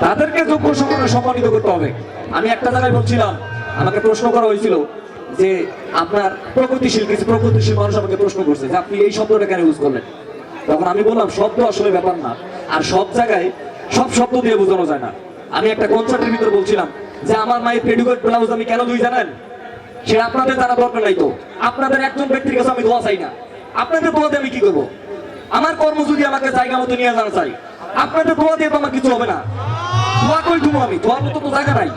তাদেরকে যোগ্য সম্মানে সম্মানিত করতে হবে। আমি একটা জায়গায় বলছিলাম, আমাকে প্রশ্ন করা হয়েছিল যে আপনার প্রগতিশীল, কিছু প্রগতিশীল মানুষ আমাকে প্রশ্ন করছে যে আপনি এই শব্দটা কেন ইউজ করলেন? তখন আমি বললাম, শব্দ আসলে ব্যাপার না। আর সব জায়গায় সব শব্দ দিয়ে বোঝানো যায় না। আমি একটা কনসার্টের ভিতরে বলছিলাম যে আমার মায়ের পেডিকোট ব্লাউজ আমি কেন দুই জানেন? সেটা আপনাদের জানা দরকার নাই তো। আপনাদের একজন ব্যক্তির কাছে আমি দোয়া চাই না। আপনাদের দোয়াতে আমি কি করব? আমার কর্ম যদি আমাকে জায়গা মতো নিয়ে জানা চাই আপনাদের দোয়া দিয়ে তো আমার কিছু হবে না। দোয়া আমি? দোয়ার মতো তো নাই।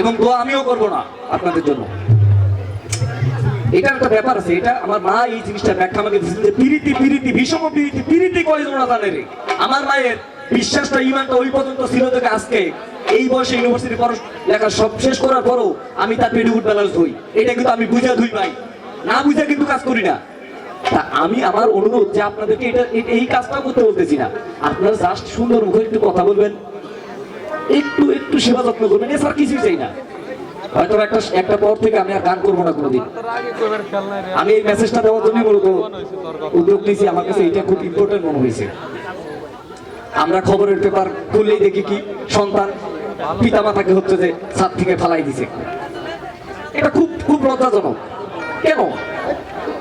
এবং দোয়া আমিও করব না আপনাদের জন্য। এটা একটা ব্যাপার আছে, এটা আমার মা এই জিনিসটা ব্যাখ্যা আমাকে পিরিতি পিরিতি, ভীষণ পিরিতি পিরিতি না জানে রে আমার মায়ের বিশ্বাসটা ইমানটা ওই পর্যন্ত ছিল থেকে আজকে। এই বয়সে ইউনিভার্সিটি লেখা সব শেষ করার পরও আমি তার ব্যালেন্স ধুই এটা কিন্তু আমি বুঝা ধুই ভাই না বুঝে কিন্তু কাজ করি না। তা আমি আমার অনুরোধ যে আপনাদেরকে এটা এই কাজটা করতে বলতেছি না। আপনারা জাস্ট সুন্দর মুখে একটু কথা বলবেন। একটু একটু সেবা যত্ন করবেন। এছাড়া কিছুই চাই না। হয়তো একটা একটা পর থেকে আমি আর গান করব না কোনোদিন। আমি এই মেসেজটা দেওয়ার জন্য মূলত উদ্যোগ নিয়েছি। আমার কাছে এটা খুব ইম্পর্টেন্ট মনে হয়েছে। আমরা খবরের পেপার খুললেই দেখি কি সন্তান পিতা মাতাকে হচ্ছে যে ছাদ থেকে ফালাই দিছে। এটা খুব খুব লজ্জাজনক। কেন?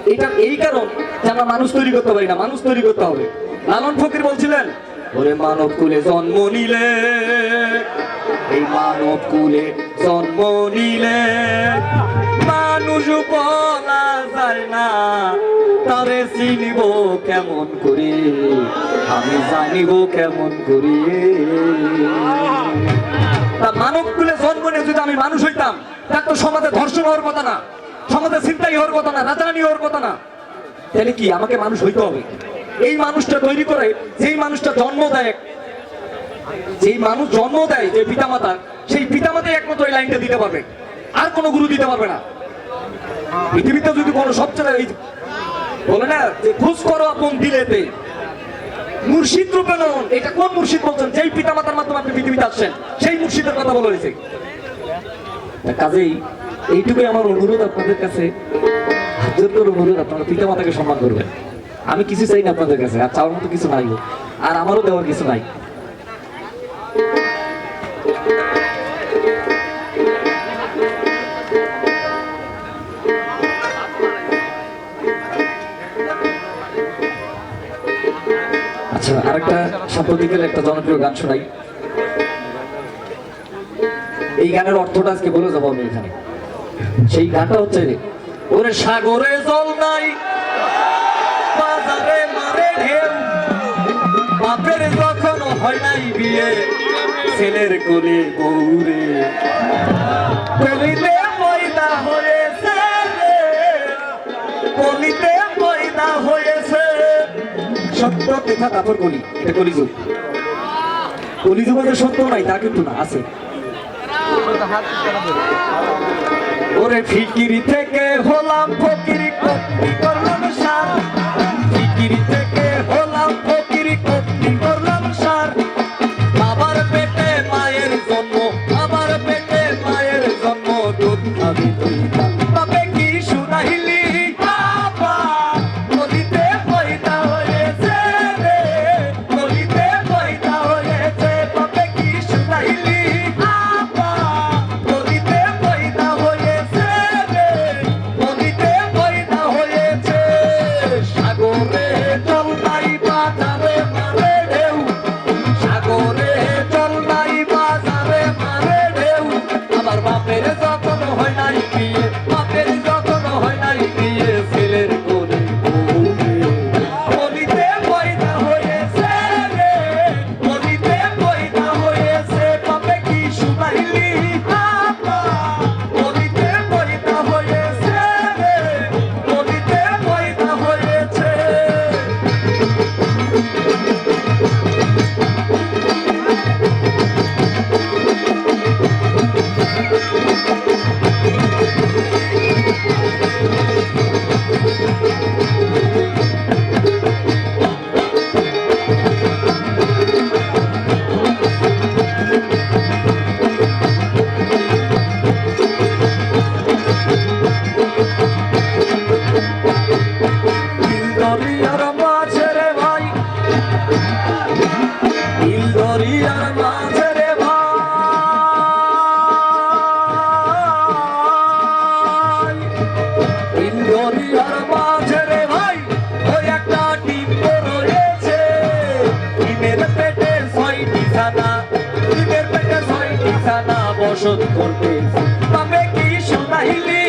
এটা, এই কারণ যে আমরা মানুষ তৈরি করতে পারি না। মানুষ তৈরি করতে হবে। লালন ফকির বলছিলেন ওরে মানব কুলে জন্ম নিলে, এই মানব কুলে জন্ম নিলে, মানুষ বলা যায় না, তারে চিনিব কেমন করে, আমি জানিব কেমন করে। তা মানব কুলে জন্ম নিয়ে যদি আমি মানুষ হইতাম, তার তো সমাজে ধর্ষণ হওয়ার কথা না, সমাজে চিন্তাই হওয়ার কথা না রাজধানী হওয়ার কথা না, তাহলে কি আমাকে মানুষ হইতে হবে? এই মানুষটা তৈরি করে, যেই মানুষটা জন্ম দেয়, যেই মানুষ জন্ম দেয় যে পিতামাতা, সেই পিতামাতাই একমাত্র এই লাইনটা দিতে পারবে। আর কোনো গুরু দিতে পারবে না। পৃথিবীতে যদি কোনো সবচেয়ে এই বলে না যে, খোঁজ করো আপন দিলেতে। মুর্শিদ রূপে নন এটা কোন মুর্শিদ বলছেন? যেই পিতামাতার মাধ্যমে আপনি পৃথিবীতে আসছেন, সেই মুর্শিদের কথা বলা হয়েছে। কাজেই এইটুকুই আমার অনুরোধ আপনাদের কাছে। হাত জোর করে অনুরোধ, আপনারা পিতা মাতাকে সম্মান করবেন। আমি কিছু চাই না আপনাদের কাছে, আর চাওয়ার মতো কিছু নাই। আর আমারও দেওয়ার কিছু নাই। আচ্ছা আরেকটা সাম্প্রতিকের একটা জনপ্রিয় গান শোনাই। এই গানের অর্থটা আজকে বলে যাব আমি এখানে। সেই গানটা হচ্ছে ওরে সাগরে জল নাই হয় নাই বিয়ে, ছেলের কোলে কলিতে পয়দা হয়েছে কলিতে পয়দা হয়েছে। সত্য কথা তারপর কলি, এটা সত্য নাই, তা কিন্তু না, আছে। ওরে ফিকিরি থেকে হলাম ফকিরি করলাম সার ফিকিরি থেকে নানা বসত করবে তবে কি সোনাহিলি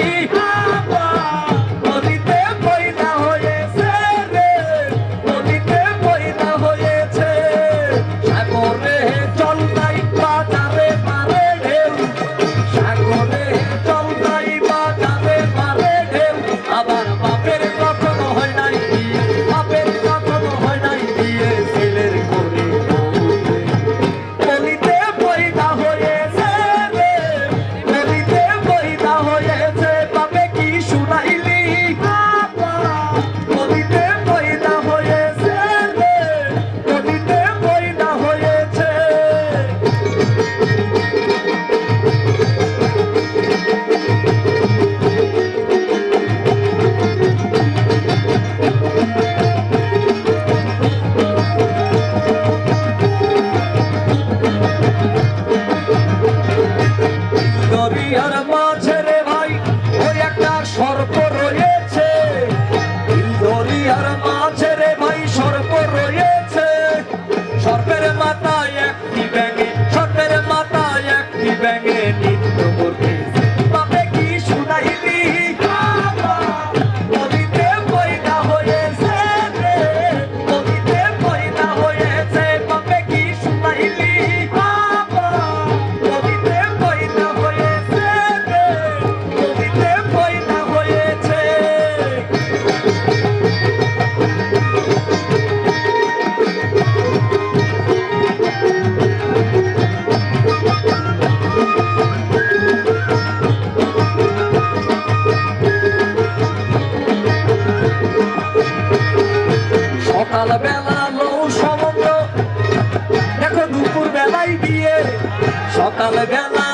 সকাল বেলা নৌ সমুদ্র দেখো দুপুর বেলায় বিয়ে সকাল বেলা